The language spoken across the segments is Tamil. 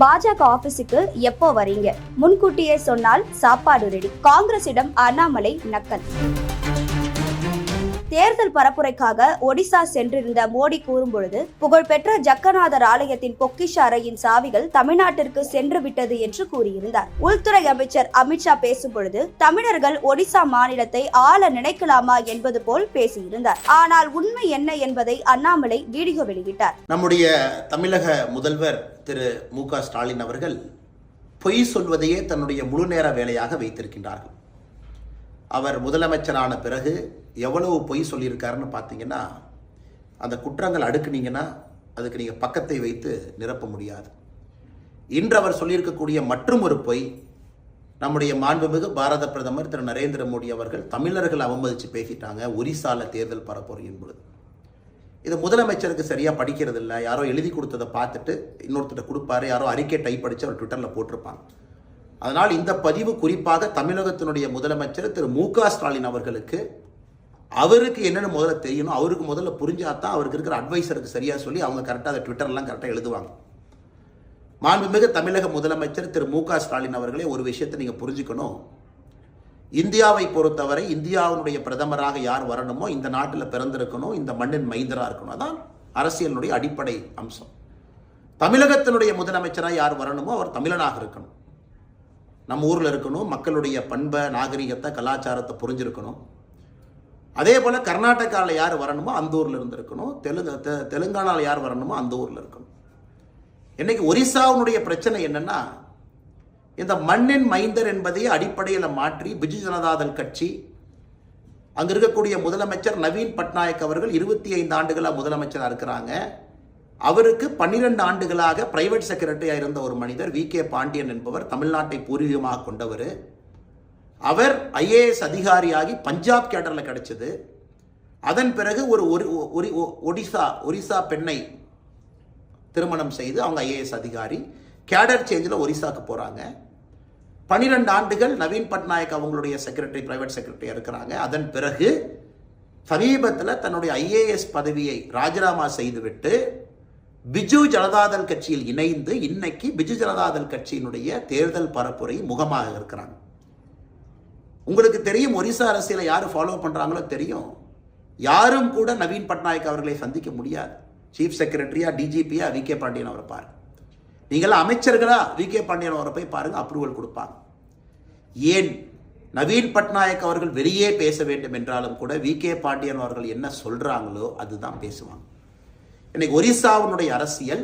பாஜக ஆபீஸுக்கு எப்போ வரீங்க? முன்கூட்டியே சொன்னால் சாப்பாடு ரெடி காங்கிரசிடம் அண்ணாமலை நக்கல். தேர்தல் பரப்புரைக்காக ஒடிசா சென்றிருந்த மோடி கூறும்பொழுது புகழ்பெற்ற ஜக்கநாதர் ஆலயத்தின் பொக்கிஷ அறையின் சாவிகள் தமிழ்நாட்டிற்கு சென்று விட்டது என்று கூறியிருந்தார். உள்துறை அமைச்சர் அமித்ஷா பேசும்பொழுது தமிழர்கள் ஒடிசா மாநிலத்தை ஆள நினைக்கலாமா என்பது போல் பேசியிருந்தார். ஆனால் உண்மை என்ன என்பதை அண்ணாமலை வீடியோ வெளியிட்டார். நம்முடைய தமிழக முதல்வர் திரு மு ஸ்டாலின் அவர்கள் பொய் சொல்வதையே தன்னுடைய முழு நேர வேலையாக வைத்திருக்கின்றார்கள். அவர் முதலமைச்சரான பிறகு எவ்வளவு பொய் சொல்லியிருக்காருன்னு பார்த்தீங்கன்னா அந்த குற்றங்கள் அடுக்குனீங்கன்னா அதுக்கு நீங்கள் பக்கத்தை வைத்து நிரப்ப முடியாது. இன்று அவர் சொல்லியிருக்கக்கூடிய மற்றும் ஒரு பொய் நம்முடைய மாண்புமிகு பாரத பிரதமர் திரு நரேந்திர மோடி அவர்கள் தமிழர்கள் அவமதித்து பேசிட்டாங்க ஒரிசால தேர்தல் பரப்புரையின் பொழுது இது முதலமைச்சருக்கு சரியாக படிக்கிறது இல்லை யாரோ எழுதி கொடுத்ததை பார்த்துட்டு இன்னொருத்தர் கொடுப்பாரு யாரோ அறிக்கை டைப் அடித்து அவர் ட்விட்டரில் போட்டிருப்பாங்க. அதனால் இந்த பதிவு குறிப்பாக தமிழகத்தினுடைய முதலமைச்சர் திரு மு க ஸ்டாலின் அவர்களுக்கு அவருக்கு என்னென்ன முதல்ல தெரியணும் அவருக்கு முதல்ல புரிஞ்சாதான் அவருக்கு இருக்கிற அட்வைசருக்கு சரியாக சொல்லி அவங்க கரெக்டாக அதை ட்விட்டர்லாம் கரெக்டாக எழுதுவாங்க. மாண்புமிகு தமிழக முதலமைச்சர் திரு மு க ஸ்டாலின் அவர்களே ஒரு விஷயத்தை நீங்கள் புரிஞ்சுக்கணும். இந்தியாவை பொறுத்தவரை இந்தியாவினுடைய பிரதமராக யார் வரணுமோ இந்த நாட்டில் பிறந்திருக்கணும் இந்த மண்ணின் மைந்தராக இருக்கணும். அதான் அரசியலினுடைய அடிப்படை அம்சம். தமிழகத்தினுடைய முதலமைச்சராக யார் வரணுமோ அவர் தமிழனாக இருக்கணும். நம்ம ஊரில் இருக்கணும் மக்களுடைய பண்பை நாகரிகத்தை கலாச்சாரத்தை புரிஞ்சிருக்கணும். அதே போல் கர்நாடகாவில் யார் வரணுமோ அந்த ஊரில் இருந்திருக்கணும் தெலுங்கு தெ- தெலுங்கானாவில் யார் வரணுமோ அந்த ஊரில் இருக்கணும். இன்றைக்கி ஒரிசாவினுடைய பிரச்சனை என்னென்னா இந்த மண்ணின் மைந்தர் என்பதையே அடிப்படையில் மாற்றி பிஜு ஜனதாதள் கட்சி அங்கே இருக்கக்கூடிய முதலமைச்சர் நவீன் பட்நாயக் அவர்கள் இருபத்தி ஐந்து ஆண்டுகளாக முதலமைச்சராக இருக்கிறாங்க. அவருக்கு பன்னிரண்டு ஆண்டுகளாக பிரைவேட் செக்ரட்டரியாக இருந்த ஒரு மனிதர் வி கே பாண்டியன் என்பவர் தமிழ்நாட்டை பூர்வீகமாக கொண்டவர். அவர் ஐஏஎஸ் அதிகாரியாகி பஞ்சாப் கேடரில் கிடைச்சது. அதன் பிறகு ஒரு ஒரு- ஒடிசா ஒரிசா பெண்ணை திருமணம் செய்து அவங்க ஐஏஎஸ் அதிகாரி கேடர் சேஞ்சில் ஒரிசாக்கு போகிறாங்க பன்னிரெண்டு ஆண்டுகள் நவீன் பட்நாயக் அவங்களுடைய செக்ரட்டரி பிரைவேட் செக்ரட்டரியாக இருக்கிறாங்க. அதன் பிறகு சமீபத்தில் தன்னுடைய ஐஏஎஸ் பதவியை ராஜினாமா செய்துவிட்டு பிஜு ஜனதாதள் கட்சியில் இணைந்து இன்னைக்கு பிஜு ஜனதாதள் கட்சியினுடைய தேர்தல் பரப்புரை முகமாக இருக்கிறாங்க. உங்களுக்கு தெரியும் ஒரிசா அரசியலை யார் ஃபாலோ பண்ணுறாங்களோ தெரியும். யாரும் கூட நவீன் பட்நாயக் அவர்களை சந்திக்க முடியாது. சீஃப் செக்ரட்டரியா டிஜிபியா வி கே பாண்டியன் அவரை பாருங்க. நீங்களாம் அமைச்சர்களா வி கே பாண்டியன் அவரை போய் பாருங்க அப்ரூவல் கொடுப்பாங்க. ஏன்? நவீன் பட்நாயக் அவர்கள் வெளியே பேச வேண்டும் என்றாலும் கூட வி கே பாண்டியன் அவர்கள் என்ன சொல்றாங்களோ அதுதான் பேசுவாங்க. இன்னைக்கு ஒரிசாவினுடைய அரசியல்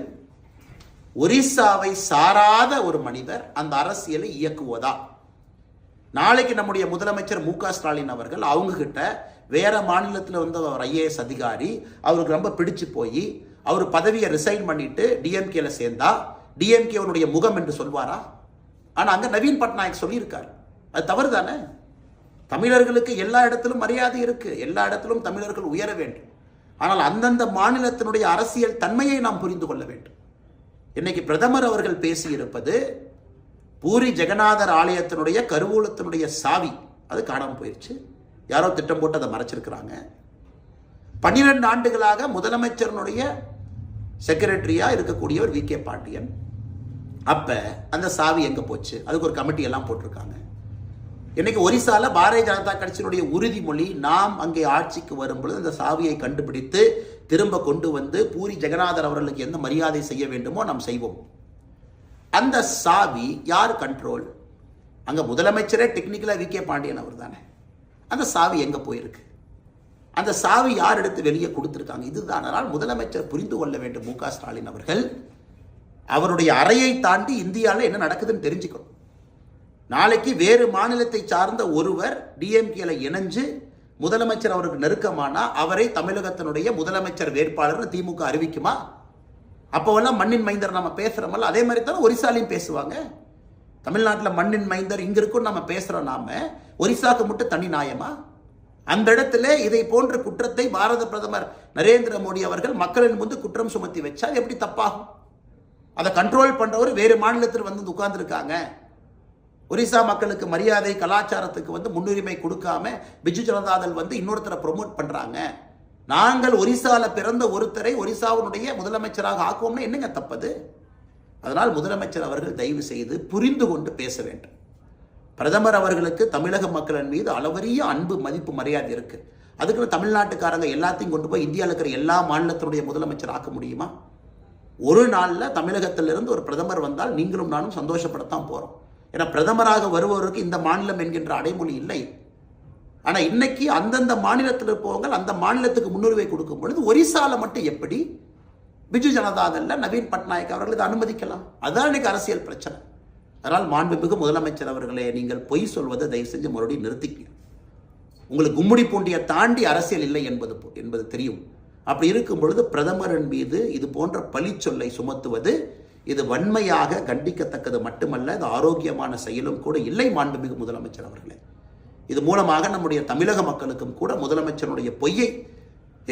ஒரிசாவை சாராத ஒரு மனிதர் அந்த அரசியலை இயக்குவதா? நாளைக்கு நம்முடைய முதலமைச்சர் மு க ஸ்டாலின் அவர்கள் அவங்க கிட்ட வேற மாநிலத்தில் வந்து அவர் ஐஏஎஸ் அதிகாரி அவருக்கு ரொம்ப பிடிச்சு போய் அவர் பதவியை ரிசைன் பண்ணிட்டு டிஎம்கேல சேர்ந்தா டிஎம்கேவனுடைய முகம் என்று சொல்வாரா? ஆனால் அங்கே நவீன் பட்நாயக் சொல்லியிருக்கார். அது தவறு தானே தமிழர்களுக்கு எல்லா இடத்திலும் மரியாதை இருக்கு. எல்லா இடத்திலும் தமிழர்கள் உயர வேண்டும். ஆனால் அந்தந்த மாநிலத்தினுடைய அரசியல் தன்மையை நாம் புரிந்து கொள்ள வேண்டும். இன்னைக்கு பிரதமர் அவர்கள் பேசியிருப்பது பூரி ஜெகநாதர் ஆலயத்தினுடைய கருவூலத்தினுடைய சாவி. அது காணாமல் போயிடுச்சு யாரோ திட்டம் போட்டு அதை மறைச்சிருக்கிறாங்க. பன்னிரெண்டு ஆண்டுகளாக முதலமைச்சரனுடைய செக்ரட்டரியா இருக்கக்கூடியவர் வி கே பாண்டியன். அப்ப அந்த சாவி எங்க போச்சு? அதுக்கு ஒரு கமிட்டி எல்லாம் போட்டிருக்காங்க. இன்னைக்கு ஒரிசால பாரதிய ஜனதா கட்சியினுடைய உறுதிமொழி நாம் அங்கே ஆட்சிக்கு வரும் பொழுது அந்த சாவியை கண்டுபிடித்து திரும்ப கொண்டு வந்து பூரி ஜெகநாதர் அவர்களுக்கு எந்த மரியாதை செய்ய வேண்டுமோ நாம் செய்வோம். அந்த சாவி யார் கண்ட்ரோல் அங்க முதலமைச்சரே டெக்னிக்கலா வி கே பாண்டியன் அவர் தானே. அந்த சாவி எங்க போயிருக்கு? அந்த சாவி யார் எடுத்து வெளியே கொடுத்துருக்காங்க? இதுதான். அதனால் முதலமைச்சர் புரிந்து கொள்ள வேண்டும் மு க ஸ்டாலின் அவர்கள். அவருடைய அறையை தாண்டி இந்தியாவில் என்ன நடக்குதுன்னு தெரிஞ்சுக்கணும். நாளைக்கு வேறு மாநிலத்தை சார்ந்த ஒருவர் டிஎம்கேல இணைஞ்சு முதலமைச்சர் அவருக்கு நெருக்கமானா அவரை தமிழகத்தினுடைய முதலமைச்சர் வேட்பாளர் திமுக அறிவிக்குமா? அப்போவெல்லாம் மண்ணின் மைந்தர் நம்ம பேசுறோமல்ல அதே மாதிரி தானே ஒரிசாலையும் பேசுவாங்க. தமிழ்நாட்டில் மண்ணின் மைந்தர் இங்க இருக்கும் நம்ம பேசுறோம் நாம ஒரிசாக்கு மட்டும் தனி நியாயமா அந்த இடத்துல இதை போன்ற குற்றத்தை பாரத பிரதமர் நரேந்திர மோடி அவர்கள் மக்களின் முன்பு குற்றம் சுமத்தி வச்சா எப்படி தப்பாகும்? அதை கண்ட்ரோல் பண்றவர் வேறு மாநிலத்தில் வந்து உட்கார்ந்துருக்காங்க. ஒரிசா மக்களுக்கு மரியாதை கலாச்சாரத்துக்கு வந்து முன்னுரிமை கொடுக்காம பிஜு ஜனதாதள் வந்து இன்னொருத்தரை ப்ரொமோட் பண்றாங்க. நாங்கள் ஒரிசாவில் பிறந்த ஒருத்தரை ஒரிசாவினுடைய முதலமைச்சராக ஆக்குவோம்னா என்னங்க தப்பது? அதனால் முதலமைச்சர் அவர்கள் தயவு செய்து புரிந்து கொண்டு பேச வேண்டும். பிரதமர் அவர்களுக்கு தமிழக மக்களின் மீது அளவரிய அன்பு மதிப்பு மரியாதை இருக்கு. அதுக்கு தமிழ்நாட்டுக்காரங்க எல்லாத்தையும் கொண்டு போய் இந்தியாவில் இருக்கிற எல்லா மாநிலத்தினுடைய முதலமைச்சர் ஆக்க முடியுமா? ஒரு நாளில் தமிழகத்திலிருந்து ஒரு பிரதமர் வந்தால் நீங்களும் நானும் சந்தோஷப்படத்தான் போகிறோம் ஏன்னா பிரதமராக வருபவருக்கு இந்த மாநிலம் என்கின்ற அடைமொழி இல்லை. ஆனால் இன்னைக்கு அந்தந்த மாநிலத்தில் இருப்பவங்க அந்த மாநிலத்துக்கு முன்னுரிமை கொடுக்கும் பொழுது ஒரிசால மட்டும் எப்படி? பிஜு ஜனதாதல்ல நவீன் பட்நாயக் அவர்கள் இதை அனுமதிக்கலாம். அதுதான் இன்னைக்கு அரசியல் பிரச்சனை. அதனால் மாண்புமிகு முதலமைச்சர் அவர்களே நீங்கள் பொய் சொல்வதை தயவு செஞ்சு மறுபடியும் நிறுத்திக்க உங்களுக்கு கும்முடி பூண்டியை தாண்டி அரசியல் இல்லை என்பது போ- என்பது தெரியும். அப்படி இருக்கும் பொழுது பிரதமரின் மீது இது போன்ற பழிச்சொல்லை சுமத்துவது இது வன்மையாக கண்டிக்கத்தக்கது மட்டுமல்ல இது ஆரோக்கியமான செயலும் கூட இல்லை மாண்புமிகு முதலமைச்சர் அவர்களே. இது மூலமாக நம்முடைய தமிழக மக்களுக்கும் கூட முதலமைச்சருடைய பொய்யை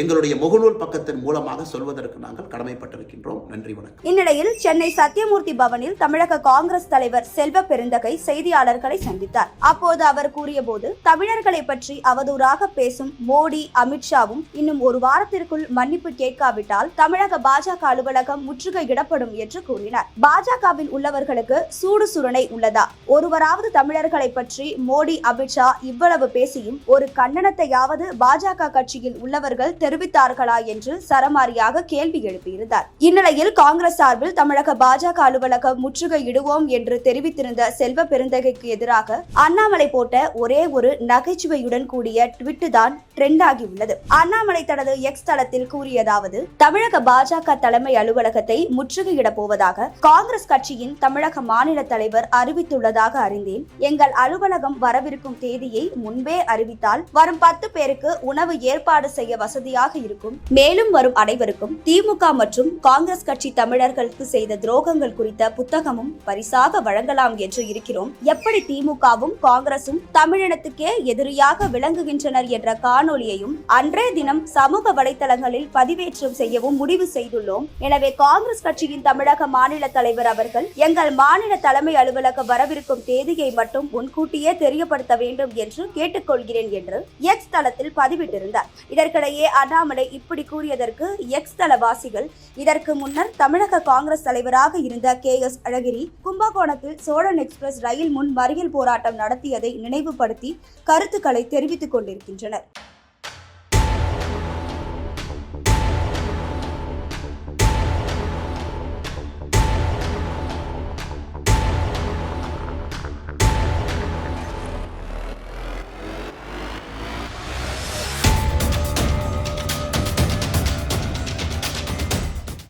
எங்களுடைய முகநூல் பக்கத்தின் மூலமாக சொல்வதற்கு நாங்கள் கடமைப்பட்டிருக்கின்றோம். நன்றி வணக்கம். இந்நிலையில் சென்னை சத்தியமூர்த்தி பவனில் தமிழக காங்கிரஸ் தலைவர் செல்வ பெருந்தகை செய்தியாளர்களை சந்தித்தார். அப்போது அவர் கூறியபோது தமிழர்களை பற்றி அவதூறாக பேசும் மோடி அமித்ஷாவும் இன்னும் ஒரு வாரத்திற்குள் மன்னிப்பு கேட்காவிட்டால் தமிழக பாஜக அலுவலகம் முற்றுகையிடப்படும் என்று கூறினார். பாஜகவில் உள்ளவர்களுக்கு சூடு சுரணை உள்ளதா? ஒருவராவது தமிழர்களை பற்றி மோடி அமித்ஷா இவ்வளவு பேசியும் ஒரு கண்டனத்தையாவது பாஜக கட்சியில் உள்ளவர்கள் தெரிவித்தார்களா என்று சரமாரியாக கேள்வி எழுப்பியிருந்தார். இந்நிலையில் காங்கிரஸ் சார்பில் தமிழக பாஜக அலுவலகம் முற்றுகையிடுவோம் என்று தெரிவித்திருந்த செல்வ பெருந்தகைக்கு எதிராக அண்ணாமலை போட்ட ஒரே ஒரு நகைச்சுவையுடன் கூடிய ட்விட்டு தான் ட்ரெண்ட் ஆகியுள்ளது அண்ணாமலை தனது எக்ஸ் தளத்தில் கூறியதாவது தமிழக பாஜக தலைமை அலுவலகத்தை முற்றுகையிடப் போவதாக காங்கிரஸ் கட்சியின் தமிழக மாநில தலைவர் அறிவித்துள்ளதாக அறிந்தேன். எங்கள் அலுவலகம் வரவிருக்கும் தேதியை முன்பே அறிவித்தால் வரும் பத்து பேருக்கு உணவு ஏற்பாடு செய்ய வசதி வசதியாக இருக்கும். மேலும் வரும் அனைவருக்கும் திமுக மற்றும் காங்கிரஸ் கட்சி தமிழர்களுக்கு செய்த துரோகங்கள் குறித்த புத்தகமும் பரிசாக வழங்கலாம் என்று இருக்கிறோம். எப்படி திமுகவும் காங்கிரசும் தமிழினத்துக்கே எதிரியாக விளங்குகின்றனர் என்ற காணொலியையும் அன்றே தினம் சமூக வலைதளங்களில் பதிவேற்றம் செய்யவும் முடிவு செய்துள்ளோம். எனவே காங்கிரஸ் கட்சியின் தமிழக மாநில தலைவர் அவர்கள் எங்கள் மாநில தலைமை அலுவலக வரவிருக்கும் தேதியை மட்டும் முன்கூட்டியே தெரியப்படுத்த வேண்டும் என்று கேட்டுக்கொள்கிறேன் என்று எக்ஸ் தளத்தில் பதிவிட்டிருந்தார். இதற்கிடையே அண்ணாமலை இப்படி கூறியதற்கு எக்ஸ் தளவாசிகள் இதற்கு முன்னர் தமிழக காங்கிரஸ் தலைவராக இருந்த கே எஸ் அழகிரி கும்பகோணத்தில் சோழன் எக்ஸ்பிரஸ் ரயில் முன் மறியல் போராட்டம் நடத்தியதை நினைவுபடுத்தி கருத்துக்களை தெரிவித்துக் கொண்டிருக்கின்றனர்.